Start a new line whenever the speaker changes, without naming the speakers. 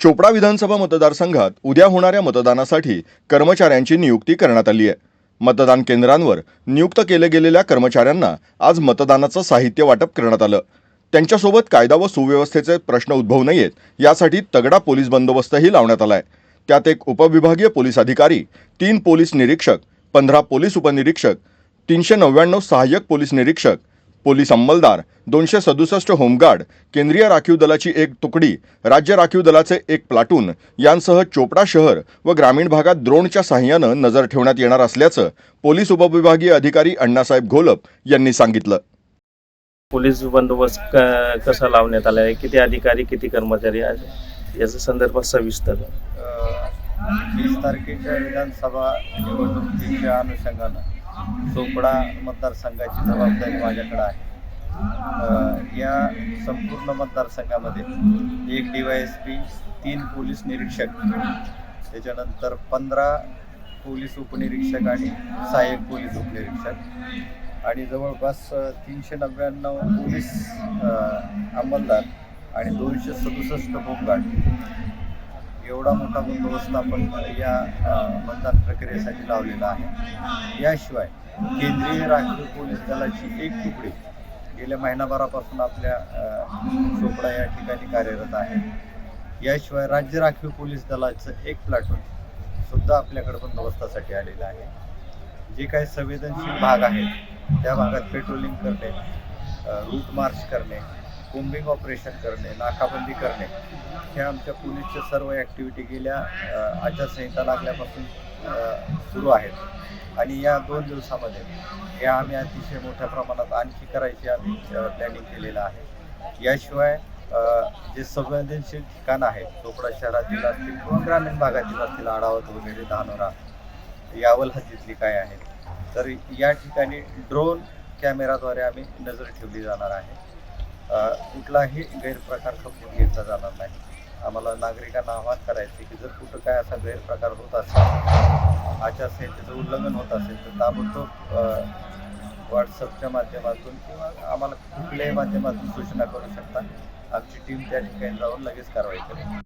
चोपडा विधानसभा मतदारसंघात उद्या होणाऱ्या मतदानासाठी कर्मचाऱ्यांची नियुक्ती करण्यात आली आहे. मतदान केंद्रांवर नियुक्त केले गेलेल्या कर्मचाऱ्यांना आज मतदानाचं साहित्य वाटप करण्यात आलं. त्यांच्यासोबत कायदा व सुव्यवस्थेचे प्रश्न उद्भवू नयेत यासाठी तगडा पोलीस बंदोबस्तही लावण्यात आला आहे त्यात एक उपविभागीय पोलीस अधिकारी तीन पोलीस निरीक्षक पंधरा पोलीस उपनिरीक्षक तीनशे नव्याण्णव सहाय्यक पोलीस निरीक्षक पोलीस अंमलदार दोनशे सदुसष्ट होमगार्ड केंद्रीय राखीव दलाची एक तुकडी राज्य राखीव दलाचे एक प्लाटून यांसह चोपडा शहर व ग्रामीण भागात द्रोणच्या साह्यानं नजर ठेवण्यात येणार असल्याचं पोलीस उपविभागीय अधिकारी अण्णासाहेब घोलप यांनी सांगितलं.
पोलीस बंदोबस्त कसा लावण्यात आला आहे? किती अधिकारी किती कर्मचारी याचा संदर्भात सविस्तर.
वीस तारखेच्या विधानसभा निवडणुकीच्या अनुषंगानं. चोपडा मतदारसंघाची जबाबदारी माझ्याकडे आहे. या संपूर्ण मतदारसंघामध्ये एक डी वाय एस पी तीन पोलीस निरीक्षक त्याच्यानंतर पंधरा पोलीस उपनिरीक्षक आणि सहाय्यक पोलीस उपनिरीक्षक आणि जवळपास तीनशे नव्याण्णव पोलीस अंमलदार आणि दोनशे सदुसष्ट होमगार्ड. एवढा मोठा बंदोबस्त आपण या मतदान प्रक्रियेसाठी लावलेला आहे. याशिवाय केंद्रीय राखीव पोलीस दलाची एक तुकडी गेल्या महिनाभरापासून आपल्या चोपडा या ठिकाणी कार्यरत आहे. याशिवाय राज्य राखीव पोलीस दलाचं एक प्लॅटून सुद्धा आपल्याकडे बंदोबस्तासाठी आलेलं आहे. जे काही संवेदनशील भाग आहेत त्या भागात पेट्रोलिंग करणे रूट मार्च करणे कोम्बिंग ऑपरेशन करणे नाकाबंदी करणे ह्या आमच्या पोलीसच्या सर्व ॲक्टिव्हिटी गेल्या आचारसंहिता लागल्यापासून सुरू आहेत. आणि या दोन दिवसामध्ये या आम्ही अतिशय मोठ्या प्रमाणात आणखी करायची आम्ही प्लॅनिंग केलेलं आहे. याशिवाय जे संवेदनशील ठिकाण आहे चोपडा शहरातील असतील किंवा ग्रामीण भागातील असतील आढावत वगैरे धानोरा यावल हद्दीतली काय आहे तर या ठिकाणी ड्रोन कॅमेराद्वारे आम्ही नजर ठेवली जाणार आहे. कुठलाही गैरप्रकार समजून घेतला जाणार नाही. आम्हाला नागरिकांना आवाहन करायचे की जर कुठं काय असा गैरप्रकार होत असेल आचारसंहितेचं उल्लंघन होत असेल तर ताबडतोब व्हॉट्सअपच्या माध्यमातून किंवा आम्हाला कुठल्याही माध्यमातून सूचना करू शकता. आमची टीम त्या ठिकाणी जाऊन लगेच कारवाई करेल.